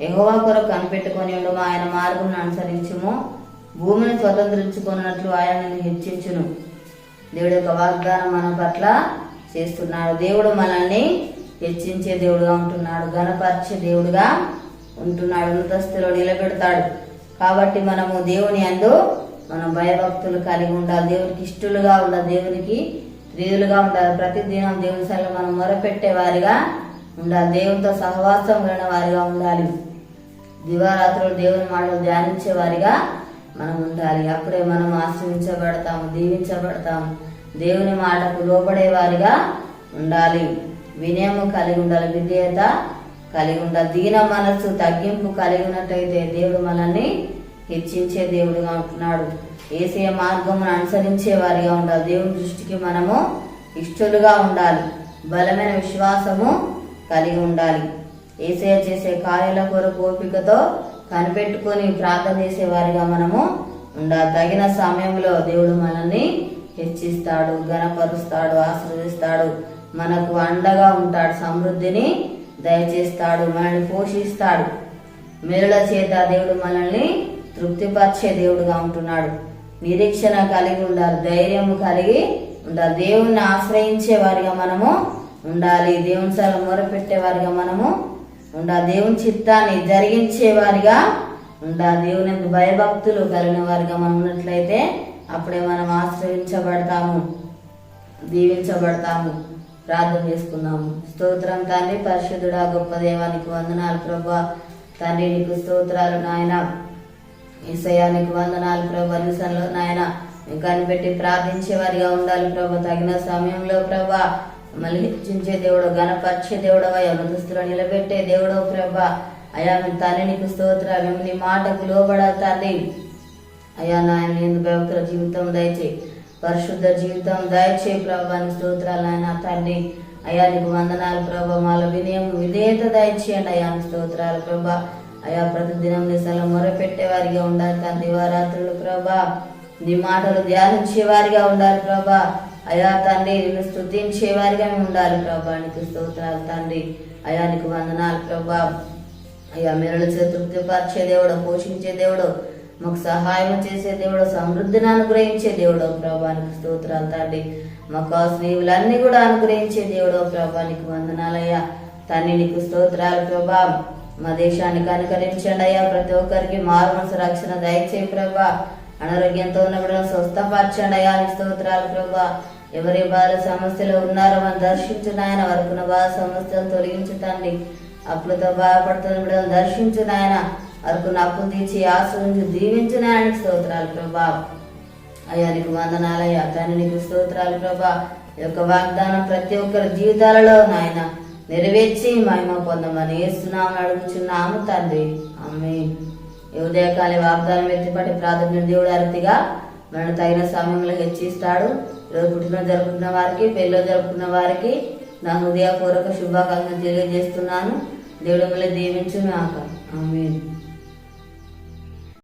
ఎగోవా కొరకు కనిపెట్టుకొని ఉండు ఆయన మార్గం అనుసరించుము. భూమిని స్వతంత్రించుకున్నట్లు ఆయనను హెచ్చించును. దేవుడు యొక్క వాగ్దానం మన పట్ల చేస్తున్నాడు. దేవుడు మనల్ని హెచ్చించే దేవుడుగా ఉంటున్నాడు. గణపరిచే దేవుడుగా ఉంటున్నాడు. ఉన్నతస్థితిలో నిలబెడతాడు. కాబట్టి మనము దేవుని అందు మనం భయభక్తులు కలిగి ఉండాలి. దేవునికి ఇష్టలుగా ఉండాలి. దేవునికి ప్రియులుగా ఉండాలి. ప్రతిదినం దేవుని సరే మనం మొరపెట్టే వారిగా ఉండాలి. దేవునితో సహవాసం కలిగిన వారిగా ఉండాలి. దివారాత్రులు దేవుని మాటలు ధ్యానించే వారిగా మనం ఉండాలి. అప్పుడే మనం ఆశ్రయించబడతాము దీవించబడతాము. దేవుని మాటకు లోపడే వారిగా ఉండాలి. వినయము కలిగి ఉండాలి విధేయత కలిగి ఉండాలి. దీన మనస్సు తగ్గింపు కలిగి ఉన్నట్టయితే దేవుడు మనల్ని హెచ్చించే దేవుడుగా ఉంటున్నాడు. ఏసే మార్గమును అనుసరించే వారిగా ఉండాలి. దేవుని దృష్టికి మనము ఇష్టలుగా ఉండాలి. బలమైన విశ్వాసము కలిగి ఉండాలి. ఏసయ చేసే కార్యాల కొరకు ఓపికతో కనిపెట్టుకొని ప్రార్థన చేసే వారిగా మనము ఉండాలి తగిన సమయంలో దేవుడు మనల్ని హెచ్చిస్తాడు గణపరుస్తాడు ఆశీర్వదిస్తాడు. మనకు అండగా ఉంటాడు సమృద్ధిని దయచేస్తాడు మనల్ని పోషిస్తాడు. మెరుల చేత దేవుడు మనల్ని తృప్తిపరిచే దేవుడుగా ఉంటున్నాడు. నిరీక్షణ కలిగి ఉండాలి ధైర్యం కలిగి ఉండాలి. దేవుణ్ణి ఆశ్రయించే వారిగా మనము ఉండాలి. దేవుని సార్ మొరపెట్టే వారిగా మనము ఉండాలి దేవుని చిత్తాన్ని జరిగించేవారిగా ఉండాలి దేవుని భయభక్తులు కలిగిన వారిగా మనం ఉన్నట్లయితే అప్పుడే మనం ఆశ్రయించబడతాము దీవించబడతాము ప్రార్థన చేసుకుందాము. స్తోత్రం తండ్రి పరిశుద్ధుడా గొప్ప దేవానికి వందనాలు ప్రభా. తండ్రి నీకు స్తోత్రాలు నాయన. ఈసయానికి వందనాలు ప్రభా. నిసంలో నాయన కనిపెట్టి ప్రార్థించే వారిగా ఉండాలి ప్రభా. తగిన సమయంలో ప్రభా మళ్ళీ హెచ్చించే దేవుడు గణపరిచే దేవుడు అయ్యా దుస్తులు నిలబెట్టే దేవుడు ప్రభా. అయా మీ తండ్రి నీకు స్తోత్రాలు మేము నీ మాటకు లోబడాలి తండ్రి. అయ్యా నాయన నేను భక్తుల జీవితం దయచే పరిశుద్ధ జీవితం దయచే ప్రభాని స్తోత్రాలు ఆయన తండ్రి. అయ్యా నీకు వందనాలు ప్రభా మాల వినయం విధేయత దయచేయండి. అయ్యా స్తోత్రాలు ప్రభా. అయా ప్రతిదినం నీ స్థలం మొరపెట్టే వారిగా ఉండాలి తండ్రి. వారాత్రులు ప్రభా నీ మాటలు ధ్యానించే వారిగా ఉండాలి ప్రభా. అయా తండ్రి నిన్ను స్తుతించే వారిగా మేము ఉండాలి ప్రభా. నీకు స్తోత్రాలు తండ్రి. అయా నీకు వందనాలు ప్రభా. అయ్యా మెరలు తృప్తిపరిచే దేవుడు పోషించే దేవుడు మాకు సహాయం చేసే దేవుడు సమృద్ధిని అనుగ్రహించే దేవుడు ప్రభానికి స్తోత్రాలు తండ్రి. మాకు కావాల్సిన కూడా అనుగ్రహించే దేవుడు ప్రభానికి వందనాలయ్యా తండ్రి నీకు స్తోత్రాలు ప్రభా. మా దేశానికి అనుకరించండి అయ్యా. ప్రతి ఒక్కరికి మారు మనసు రక్షణ దయచేయి ప్రభా. అనారోగ్యంతో ఉన్నప్పుడు స్వస్థపరచండి అయ్యా. నీకు స్తోత్రాలు ప్రభా. ఎవరి బాధ సమస్యలు ఉన్నారో మనం దర్శించు నాయన వరకున్న బాధ సమస్యలు తొలగించుతండి అప్పులతో బాధపడుతున్న బిడ్డలను దర్శించు నాయన వరకు అప్పులు తీర్చి ఆశ్రయించి దీవించు నాయన. స్తోత్రాలు ప్రభా. అయ్యా నీకు వందనాలయ్యా తండ్రి నీకు స్తోత్రాలు ప్రభా. ఈ యొక్క వాగ్దానం ప్రతి ఒక్కరి జీవితాలలో నాయన నెరవేర్చి మహిమ పొందమని ఏస్తున్నామని అడుగుచున్నాము తండ్రి. ఆమె ఈ వాగ్దానం ఎత్తిపట్టి ప్రాథమిక దేవుడు అరతిగా మనం తగిన సమయంలో హెచ్చిస్తాడు. పుట్టిన జరుపుకున్న వారికి పెళ్ళిలో జరుపుకున్న వారికి నా హృదయపూర్వక శుభాకాంక్షలు తెలియజేస్తున్నాను. దేవుడు మళ్ళీ దీవించు నాకు ఆమె